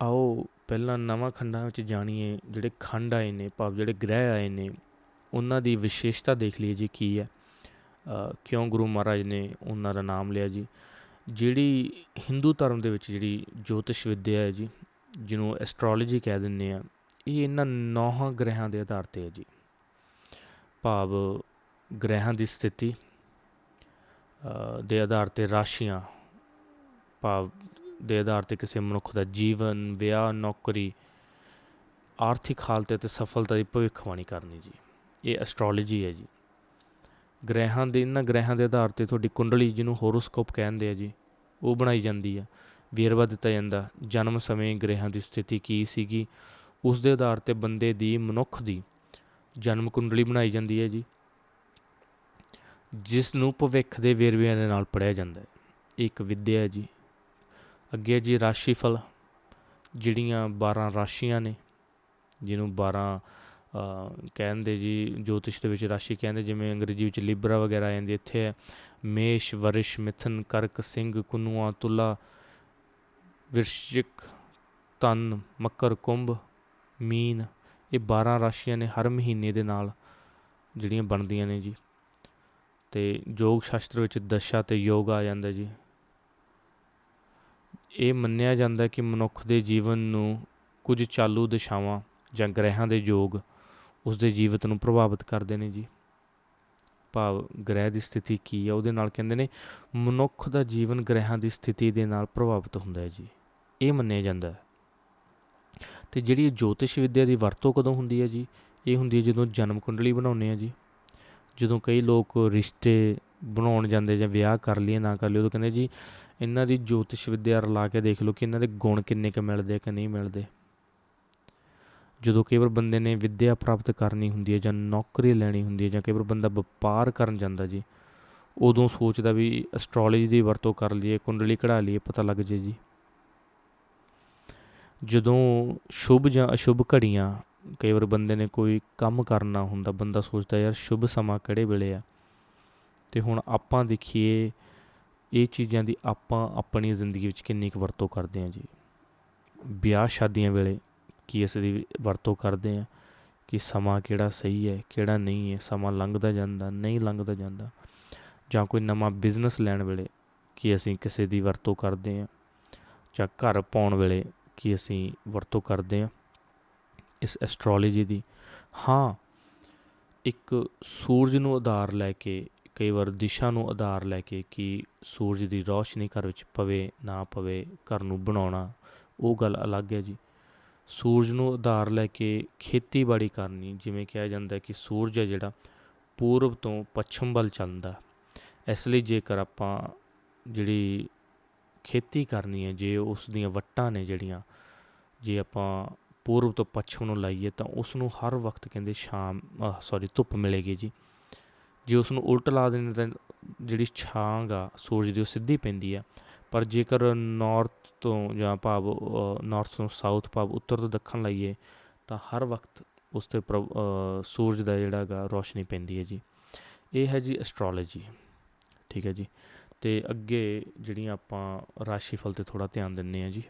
ਆਓ ਪਹਿਲਾਂ ਨਵਾਂ ਖੰਡਾਂ ਵਿੱਚ ਜਾਣੀਏ, ਜਿਹੜੇ ਖੰਡ ਆਏ ਨੇ, ਭਾਵ ਜਿਹੜੇ ਗ੍ਰਹਿ ਆਏ ਨੇ, ਉਹਨਾਂ ਦੀ ਵਿਸ਼ੇਸ਼ਤਾ ਦੇਖ ਲਈਏ ਜੀ ਕੀ ਹੈ। ਕਿਉਂ ਗੁਰੂ ਮਹਾਰਾਜ ਨੇ ਉਹਨਾਂ ਦਾ ਨਾਮ ਲਿਆ ਜੀ? ਜਿਹੜੀ ਹਿੰਦੂ ਧਰਮ ਦੇ ਵਿੱਚ ਜਿਹੜੀ ਜੋਤਿਸ਼ ਵਿੱਦਿਆ ਹੈ ਜੀ, ਜਿਹਨੂੰ ਐਸਟ੍ਰੋਲੋਜੀ ਕਹਿ ਦਿੰਦੇ ਆ, ਇਹ ਇਹਨਾਂ ਨੌਹਾਂ ਗ੍ਰਹਿਾਂ ਦੇ ਆਧਾਰ ਤੇ ਹੈ ਜੀ। ਭਾਵ ਗ੍ਰਹਿਆਂ ਦੀ ਸਥਿਤੀ ਦੇ ਆਧਾਰ ਤੇ ਰਾਸ਼ੀਆਂ, ਭਾਵ ਦੇ ਆਧਾਰ ਤੇ ਕਿਸੇ ਮਨੁੱਖ ਦਾ ਜੀਵਨ, ਵਿਆਹ, ਨੌਕਰੀ, ਆਰਥਿਕ ਹਾਲਤ ਅਤੇ ਸਫਲਤਾ ਦੀ ਭਵਿੱਖਬਾਣੀ ਕਰਨੀ ਜੀ। ਇਹ ਐਸਟ੍ਰੋਲੋਜੀ ਹੈ ਜੀ। ਗ੍ਰਹਿਾਂ ਦੇ ਇਹਨਾਂ ਗ੍ਰਹਿਾਂ ਦੇ ਆਧਾਰ ਤੇ ਤੁਹਾਡੀ ਕੁੰਡਲੀ ਜਿਹਨੂੰ ਹੋਰੋਸਕੋਪ ਕਹਿੰਦੇ ਆ ਜੀ, ਉਹ ਬਣਾਈ ਜਾਂਦੀ ਆ। ਵੇਰਵਾ ਦਿੱਤਾ ਜਾਂਦਾ। ਜਨਮ ਸਮੇਂ ਗ੍ਰਹਿਾਂ ਦੀ ਸਥਿਤੀ ਕੀ ਸੀਗੀ? ਉਸ ਦੇ ਆਧਾਰ ਤੇ ਬੰਦੇ ਦੀ, ਮਨੁੱਖ ਦੀ ਜਨਮ ਕੁੰਡਲੀ ਬਣਾਈ ਜਾਂਦੀ ਹੈ ਜੀ। ਜਿਸ ਨੂੰ ਭਵਿੱਖ ਦੇ ਵੇਰਵਿਆਂ ਦੇ ਨਾਲ ਪੜਿਆ ਜਾਂਦਾ ਹੈ। ਇਹ ਇੱਕ ਵਿੱਦਿਆ ਹੈ ਜੀ। ਅੱਗੇ ਜੀ ਰਾਸ਼ੀਫਲ, ਜਿਹੜੀਆਂ 12 ਰਾਸ਼ੀਆਂ ਨੇ, ਜਿਹਨੂੰ 12 ਕਹਿੰਦੇ ਜੀ, ਜੋਤਿਸ਼ ਦੇ ਵਿੱਚ ਰਾਸ਼ੀ ਕਹਿੰਦੇ, ਜਿਵੇਂ ਅੰਗਰੇਜ਼ੀ ਵਿੱਚ ਲਿਬਰਾ ਵਗੈਰਾ ਆ ਜਾਂਦੀ ਇੱਥੇ ਹੈ, ਮੇਸ਼, ਵਰਿਸ਼, ਮਿਥਨ, ਕਰਕ, ਸਿੰਘ, ਕੁਨੂਆ, ਤੁਲਾ, ਵਿਰਸ਼ਿਕ ਤਨ ਮਕਰ, ਕੁੰਭ, ਮੀਨ, ਇਹ 12 ਰਾਸ਼ੀਆਂ ਨੇ ਹਰ ਮਹੀਨੇ ਦੇ ਨਾਲ ਜਿਹੜੀਆਂ ਬਣਦੀਆਂ ਨੇ ਜੀ। ਤੇ ਯੋਗ ਸ਼ਾਸਤਰ ਵਿੱਚ ਦਸ਼ਾ ਤੇ ਯੋਗ ਆ ਜਾਂਦਾ ਜੀ। ਇਹ ਮੰਨਿਆ ਜਾਂਦਾ ਕਿ ਮਨੁੱਖ ਦੇ ਜੀਵਨ ਨੂੰ ਕੁਝ ਚਾਲੂ ਦਿਸ਼ਾਵਾਂ ਜਾਂ ਗ੍ਰਹਿਆਂ ਦੇ ਯੋਗ ਉਸ ਦੇ ਜੀਵਤ ਨੂੰ ਪ੍ਰਭਾਵਿਤ ਕਰਦੇ ਨੇ ਜੀ। ਭਾਵ ਗ੍ਰਹਿ ਦੀ ਸਥਿਤੀ ਕੀ ਹੈ ਉਹਦੇ ਨਾਲ ਕਹਿੰਦੇ ਨੇ ਮਨੁੱਖ ਦਾ ਜੀਵਨ ਗ੍ਰਹਿਆਂ ਦੀ ਸਥਿਤੀ ਦੇ ਨਾਲ ਪ੍ਰਭਾਵਿਤ ਹੁੰਦਾ ਹੈ ਜੀ। ਇਹ ਮੰਨਿਆ ਜਾਂਦਾ ਹੈ। ਤੇ ਜਿਹੜੀ ਜੋਤਿਸ਼ ਵਿੱਦਿਆ ਦੀ ਵਰਤੋਂ ਕਦੋਂ ਹੁੰਦੀ ਹੈ ਜੀ? ਇਹ ਹੁੰਦੀ ਹੈ ਜਦੋਂ ਜਨਮ ਕੁੰਡਲੀ ਬਣਾਉਂਦੇ ਆ ਜੀ। ਜਦੋਂ ਕਈ ਲੋਕ ਰਿਸ਼ਤੇ ਬਣਾਉਣ ਜਾਂਦੇ ਜਾਂ ਵਿਆਹ ਕਰ ਲਈਏ ਨਾ ਕਰ ਲਈਏ, ਉਦੋਂ ਕਹਿੰਦੇ ਜੀ ਇਹਨਾਂ ਦੀ ਜੋਤਿਸ਼ ਵਿੱਦਿਆ ਰਲਾ ਕੇ ਦੇਖ ਲਓ ਕਿ ਇਹਨਾਂ ਦੇ ਗੁਣ ਕਿੰਨੇ ਕੁ ਮਿਲਦੇ ਕਿ ਨਹੀਂ ਮਿਲਦੇ। ਜਦੋਂ ਕਈ ਵਾਰ ਬੰਦੇ ਨੇ ਵਿੱਦਿਆ ਪ੍ਰਾਪਤ ਕਰਨੀ ਹੁੰਦੀ ਹੈ ਜਾਂ ਨੌਕਰੀ ਲੈਣੀ ਹੁੰਦੀ ਹੈ ਜਾਂ ਕਈ ਵਾਰ ਬੰਦਾ ਵਪਾਰ ਕਰਨ ਜਾਂਦਾ ਜੀ, ਉਦੋਂ ਸੋਚਦਾ ਵੀ ਐਸਟ੍ਰੋਲੋਜੀ ਦੀ ਵਰਤੋਂ ਕਰ ਲਈਏ, ਕੁੰਡਲੀ ਕਢਾ ਲਈਏ, ਪਤਾ ਲੱਗ ਜੇ ਜੀ। ਜਦੋਂ ਸ਼ੁਭ ਜਾਂ ਅਸ਼ੁਭ ਘੜੀਆਂ, ਕਈ ਵਾਰ ਬੰਦੇ ਨੇ ਕੋਈ ਕੰਮ ਕਰਨਾ ਹੁੰਦਾ, ਬੰਦਾ ਸੋਚਦਾ ਯਾਰ ਸ਼ੁਭ ਸਮਾਂ ਕਿਹੜੇ ਵੇਲੇ ਆ? ਤੇ ਹੁਣ ਆਪਾਂ ਦੇਖੀਏ ਇਹ ਚੀਜ਼ਾਂ ਦੀ ਆਪਾਂ ਆਪਣੀ ਜ਼ਿੰਦਗੀ ਵਿੱਚ ਕਿੰਨੀ ਕੁ ਵਰਤੋਂ ਕਰਦੇ ਹਾਂ ਜੀ? ਵਿਆਹ ਸ਼ਾਦੀਆਂ ਵੇਲੇ ਕੀ ਇਸ ਦੀ ਵਰਤੋਂ ਕਰਦੇ ਹਾਂ ਕਿ ਸਮਾਂ ਕਿਹੜਾ ਸਹੀ ਹੈ, ਕਿਹੜਾ ਨਹੀਂ ਹੈ, ਸਮਾਂ ਲੰਘਦਾ ਜਾਂਦਾ, ਨਹੀਂ ਲੰਘਦਾ ਜਾਂਦਾ ਜਾਂ ਕੋਈ ਨਵਾਂ ਬਿਜ਼ਨਸ ਲੈਣ ਵੇਲੇ ਕੀ ਅਸੀਂ ਕਿਸੇ ਦੀ ਵਰਤੋਂ ਕਰਦੇ ਹਾਂ ਜਾਂ ਘਰ ਪਾਉਣ ਵੇਲੇ ਕੀ ਅਸੀਂ ਵਰਤੋਂ ਕਰਦੇ ਹਾਂ ਇਸ ਐਸਟ੍ਰੋਲੋਜੀ ਦੀ? ਹਾਂ, ਇੱਕ ਸੂਰਜ ਨੂੰ ਆਧਾਰ ਲੈ ਕੇ ਕਈ ਵਾਰ ਦਿਸ਼ਾ ਨੂੰ ਆਧਾਰ ਲੈ ਕੇ ਕਿ ਸੂਰਜ ਦੀ ਰੌਸ਼ਨੀ ਘਰ ਵਿੱਚ ਪਵੇ, ਨਾ ਪਵੇ, ਘਰ ਨੂੰ ਬਣਾਉਣਾ, ਉਹ ਗੱਲ ਅਲੱਗ ਹੈ ਜੀ। ਸੂਰਜ ਨੂੰ ਆਧਾਰ ਲੈ ਕੇ ਖੇਤੀਬਾੜੀ ਕਰਨੀ, ਜਿਵੇਂ ਕਿਹਾ ਜਾਂਦਾ ਕਿ ਸੂਰਜ ਹੈ ਜਿਹੜਾ ਪੂਰਬ ਤੋਂ ਪੱਛਮ ਵੱਲ ਚੱਲਦਾ ਇਸ ਲਈ ਜੇਕਰ ਆਪਾਂ ਜਿਹੜੀ ਖੇਤੀ ਕਰਨੀ ਹੈ, ਜੇ ਉਸ ਦੀਆਂ ਵੱਟਾਂ ਨੇ ਜਿਹੜੀਆਂ, ਜੇ ਆਪਾਂ ਪੂਰਬ ਤੋਂ ਪੱਛਮ ਨੂੰ ਲਾਈਏ ਤਾਂ ਉਸ ਨੂੰ ਹਰ ਵਕਤ ਕਹਿੰਦੇ ਸ਼ਾਮ ਸੌਰੀ ਧੁੱਪ ਮਿਲੇਗੀ ਜੀ। ਜੇ ਉਸ ਨੂੰ ਉਲਟ ਲਾ ਦੇਣ ਤਾਂ ਜਿਹੜੀ ਛਾਂ ਗਾ ਸੂਰਜ ਦੀ ਉਹ ਸਿੱਧੀ ਪੈਂਦੀ ਆ। ਪਰ ਜੇਕਰ ਨਾਰਥ ਤੋਂ ਜਾਂ ਭਾਵ ਨਾਰਥ ਤੋਂ ਸਾਊਥ ਭਾਵ ਉੱਤਰ ਤੋਂ ਦੱਖਣ ਲਾਈਏ, ਤਾਂ ਹਰ ਵਕਤ ਉਸ ਤੇ ਪ੍ਰਭ- ਸੂਰਜ ਦਾ ਜਿਹੜਾ ਗਾ ਰੋਸ਼ਨੀ ਪੈਂਦੀ ਹੈ ਜੀ। ਇਹ ਹੈ ਜੀ ਐਸਟ੍ਰੋਲੋਜੀ ਠੀਕ ਹੈ ਜੀ। ਤੇ ਅੱਗੇ ਜਿਹੜੀਆਂ ਆਪਾਂ ਰਾਸ਼ੀਫਲ ਤੇ ਥੋੜਾ ਧਿਆਨ ਦਿੰਨੇ ਆ ਜੀ।